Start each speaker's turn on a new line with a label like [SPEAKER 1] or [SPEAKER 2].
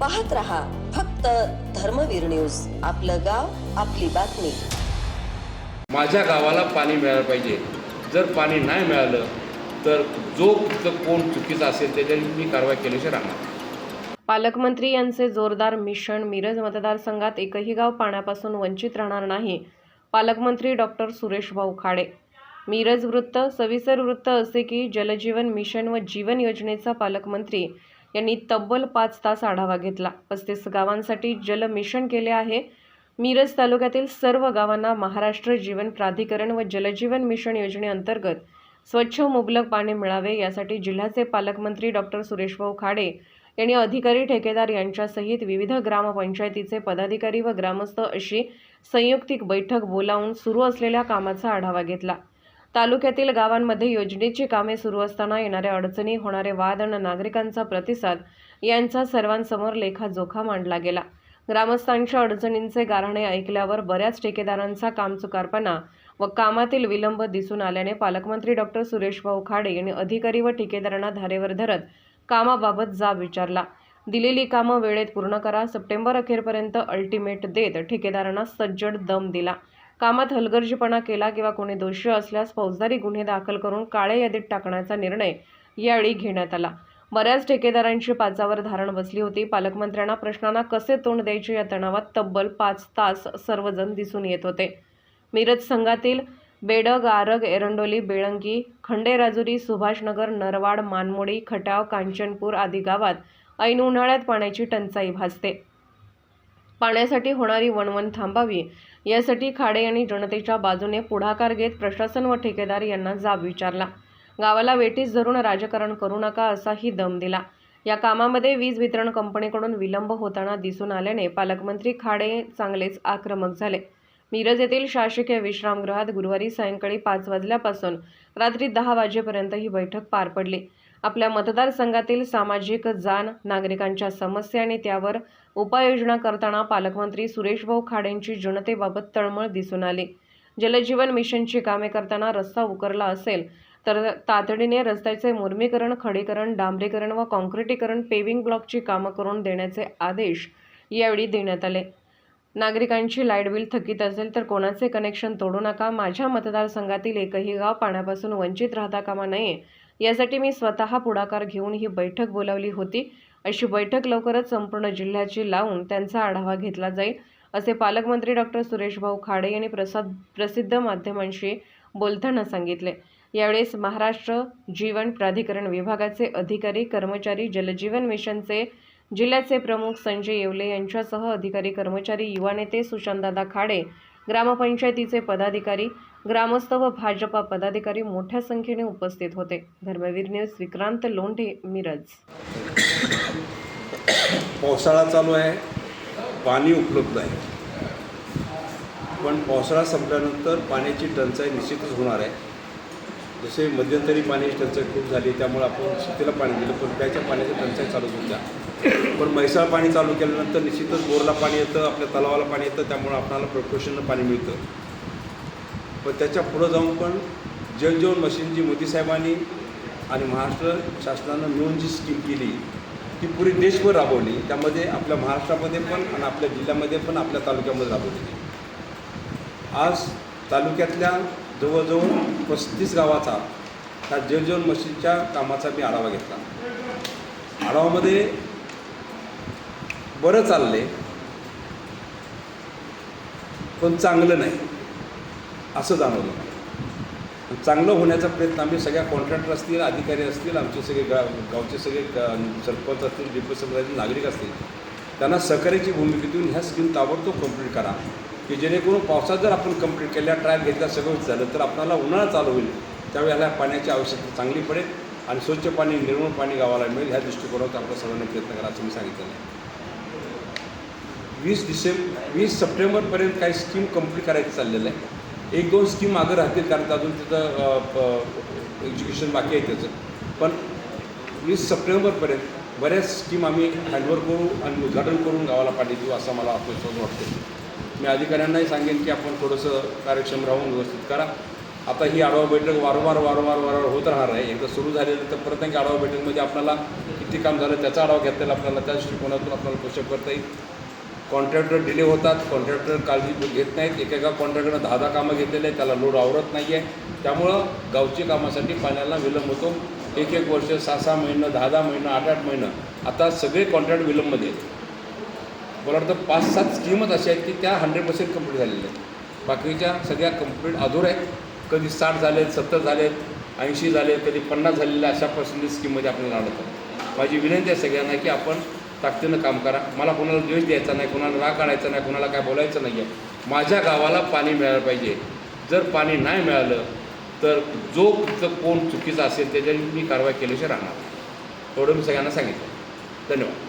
[SPEAKER 1] पाहत रहा फक्त धर्मवीर न्यूज. आपलं गाव आपली बातमी.
[SPEAKER 2] माझ्या गावाला पाणी मिळालं पाहिजे. जर पाणी नाही मिळालं तर जो कोण चुकीचा असेल त्याच्यावर मी कारवाई केल्याशिवाय राहणार
[SPEAKER 3] पालकमंत्री यांचे जोरदार मिशन मिरज मतदारसंघात एकही गाव पाण्यापासून वंचित राहणार नाही पालकमंत्री डॉक्टर सुरेश भाऊ खाडे. मिरज वृत्त सविस्तर वृत्त असे की जलजीवन मिशन व जीवन योजनेचा पालकमंत्री यांनी तब्बल पाच तास आढावा घेतला. पस्तीस गावांसाठी जल मिशन केले आहे. मिरज तालुक्यातील सर्व गावांना महाराष्ट्र जीवन प्राधिकरण व जलजीवन मिशन योजनेअंतर्गत स्वच्छ मुबलक पाणी मिळावे यासाठी जिल्ह्याचे पालकमंत्री डॉक्टर सुरेशभाऊ खाडे यांनी अधिकारी ठेकेदार यांच्यासहित विविध ग्रामपंचायतीचे पदाधिकारी व ग्रामस्थ अशी संयुक्तिक बैठक बोलावून सुरू असलेल्या कामाचा आढावा घेतला. तालुक्यातील गावांमध्ये योजनेची कामे सुरू असताना येणाऱ्या अडचणी होणारे वाद आणि नागरिकांचा प्रतिसाद यांचा सर्वांसमोर लेखाजोखा मांडला गेला. ग्रामस्थांच्या अडचणींचे गारहाणे ऐकल्यावर बऱ्याच ठेकेदारांचा कामचुकारपणा व कामातील विलंब दिसून आल्याने पालकमंत्री डॉक्टर सुरेशभाऊ खाडे यांनी अधिकारी व ठेकेदारांना धारेवर धरत कामाबाबत जाब विचारला. दिलेली कामं वेळेत पूर्ण करा सप्टेंबर अखेरपर्यंत अल्टिमेट देत ठेकेदारांना सज्जड दम दिला. कामात हलगर्जीपणा केला किंवा कोणी दोषी असल्यास फौजदारी गुन्हे दाखल करून काळ्या यादीत टाकण्याचा निर्णय यावेळी घेण्यात आला. बऱ्याच ठेकेदारांची पाचावर धारण बसली होती. पालकमंत्र्यांना प्रश्नांना कसे तोंड द्यायचे या तणावात तब्बल पाच तास सर्वजण दिसून येत होते. मिरज संघातील बेडग आरग एरंडोली बेळंकी खंडेराजुरी सुभाषनगर नरवाड मानमोडी खटाव कांचनपूर आदी गावात ऐन उन्हाळ्यात पाण्याची टंचाई भासते. पाण्यासाठी होणारी वणवण थांबावी यासाठी खाडे यांनी जनतेच्या बाजूने पुढाकार घेत प्रशासन व ठेकेदार यांना जाब विचारला. गावाला वेटीस धरून राजकारण करू नका असाही दम दिला. या कामामध्ये वीज वितरण कंपनीकडून विलंब होताना दिसून आल्याने पालकमंत्री खाडे चांगलेच आक्रमक झाले. मिरज येथील शासकीय विश्रामगृहात गुरुवारी सायंकाळी पाच वाजल्यापासून रात्री दहा वाजेपर्यंत ही बैठक पार पडली. आपल्या मतदारसंघातील सामाजिक जाण नागरिकांच्या समस्या आणि त्यावर उपाययोजना करताना पालकमंत्री सुरेशभाऊ खाडेंची जनतेबाबत तळमळ दिसून आली. जलजीवन मिशनची कामे करताना रस्ता उकरला असेल तर तातडीने रस्त्याचे मुर्मीकरण खडीकरण डांबरीकरण व कॉन्क्रिटीकरण पेविंग ब्लॉकची कामं करून देण्याचे आदेश यावेळी देण्यात आले. नागरिकांची लाइट बिल थकीत असेल तर कोणाचे कनेक्शन तोडू नका. माझ्या मतदारसंघातील एकही गाव पाण्यापासून वंचित राहता कामा नये. यासाठी मी स्वतः पुढाकार घेऊन ही बैठक बोलावली होती. अशी बैठक लवकरच संपूर्ण जिल्ह्याची लावून त्यांचा आढावा घेतला जाईल असे पालकमंत्री डॉक्टर सुरेशभाऊ खाडे यांनी प्रसाद प्रसिद्ध माध्यमांशी बोलताना सांगितले. यावेळेस महाराष्ट्र जीवन प्राधिकरण विभागाचे अधिकारी कर्मचारी जलजीवन मिशनचे जिल्ह्याचे प्रमुख संजय येवले यांच्यासह अधिकारी कर्मचारी युवा नेते सुशांतदादा खाडे ग्रामपंचायतीचे पदाधिकारी ग्रामस्थ व भाजपा पदाधिकारी मोठ्या संख्येने उपस्थित होते. धर्मवीर न्यूज विक्रांत लोंढे मिरज.
[SPEAKER 4] पावसाळा चालू आहे. पाणी उपलब्ध आहे. पण पावसाळा संपल्यानंतर पाण्याची टंचाई निश्चितच होणार आहे. जसे मध्यंतरी पाण्याची टंचाई खूप झाली त्यामुळे आपण शेतीला पाणी दिलं पण त्याच्या पाण्याची टंचाई चालू होऊन जा. पण म्हैसाळ पाणी चालू केल्यानंतर निश्चितच बोरला पाणी येतं आपल्या तलावाला पाणी येतं त्यामुळं आपल्याला प्रोफेशनल पाणी मिळतं. पण त्याच्या पुढं जाऊन पण जलजीवन मशीन जी मोदी साहेबांनी आणि महाराष्ट्र शासनानं मिळून जी स्कीम केली ती पुरी देशभर राबवली. त्यामध्ये आपल्या महाराष्ट्रामध्ये पण आणि आपल्या जिल्ह्यामध्ये पण आपल्या तालुक्यामध्ये राबवलेली आज तालुक्यातल्या जवळजवळ पस्तीस गावाचा त्या जलजीवन मशीनच्या कामाचा मी आढावा घेतला. आढावामध्ये बरं चालले पण चांगलं नाही. असं जाणवलं. चांगलं होण्याचा प्रयत्न आम्ही सगळ्या कॉन्ट्रॅक्टर असतील अधिकारी असतील आमचे सगळे गा गावचे सगळे सरपंच असतील डिप्टी सरपंच नागरिक असतील त्यांना सहकार्याची भूमिका देऊन ह्या स्कीम ताबडतोब कंप्लीट करा. की जेणेकरून पावसात जर आपण कंप्लीट केल्या ट्रायल घेतल्या सगळं झालं तर आपल्याला उन्हाळा चालू होईल. त्यावेळेला पाण्याची आवश्यकता चांगली पडेल आणि स्वच्छ पाणी निर्मळ पाणी गावाला मिळेल ह्या दृष्टिकोनात आपल्या सर्वांनी प्रयत्न करा असं मी सांगितलेलं आहे. वीस डिसेंबर वीस सप्टेंबरपर्यंत काही स्कीम कंप्लीट करायचं चाललेलं आहे. एक दोन स्कीम मागं राहतील कारण अजून तिथं एज्युकेशन बाकी आहे त्याचं. पण वीस सप्टेंबरपर्यंत बऱ्याच स्कीम आम्ही हँडवर करू आणि उद्घाटन करून गावाला पाणी देऊ असा मला आत्मविश्वास वाटतो. मी अधिकाऱ्यांनाही सांगेन की आपण थोडंसं कार्यक्षम राहून व्यवस्थित करा. आता ही आढावा बैठक वारंवार वारंवार वारंवार होत राहणार आहे. एकदा सुरू झाल्यानंतर परत आणखी आढावा बैठकमध्ये आपल्याला किती काम झालं त्याचा आढावा घेता येईल आपल्याला त्या दृष्टिकोनातून आपल्याला पोषक करता येईल. कॉन्ट्रॅक्टर डिले होतात कॉन्ट्रॅक्टर काळजी घेत नाहीत एकेका कॉन्ट्रॅक्टरनं दहा दहा कामं घेतलेले आहेत त्याला लोड आवरत नाही आहे त्यामुळं गावची कामासाठी पाण्याला विलंब होतो. एक एक वर्ष सहा सहा महिनं दहा दहा महिनं आठ आठ महिनं आता सगळे कॉन्ट्रॅक्ट विलंबमध्ये आहेत. मला वाटतं पाच सात स्कीमच अशा आहेत की त्या हंड्रेड पर्सेंट कंप्लीट झालेल्या आहेत. बाकीच्या सगळ्या कंप्लीट अधूर आहेत. कधी साठ झालेत सत्तर झालेत ऐंशी झालेत कधी पन्नास झालेल्या अशा पर्सेंटेज स्कीममध्ये आपल्याला आढळतात माझी विनंती आहे सगळ्यांना की आपण ताकदीनं काम करा. मला कोणाला द्वेष द्यायचा नाही कोणाला राग काढायचा नाही कोणाला काय बोलायचं नाही आहे माझ्या गावाला पाणी मिळालं पाहिजे. जर पाणी नाही मिळालं तर जो तिथं कोण चुकीचा असेल त्याच्यावर मी कारवाई केल्याशिवाय राहणार. एवढं मी सगळ्यांना सांगितलं. धन्यवाद.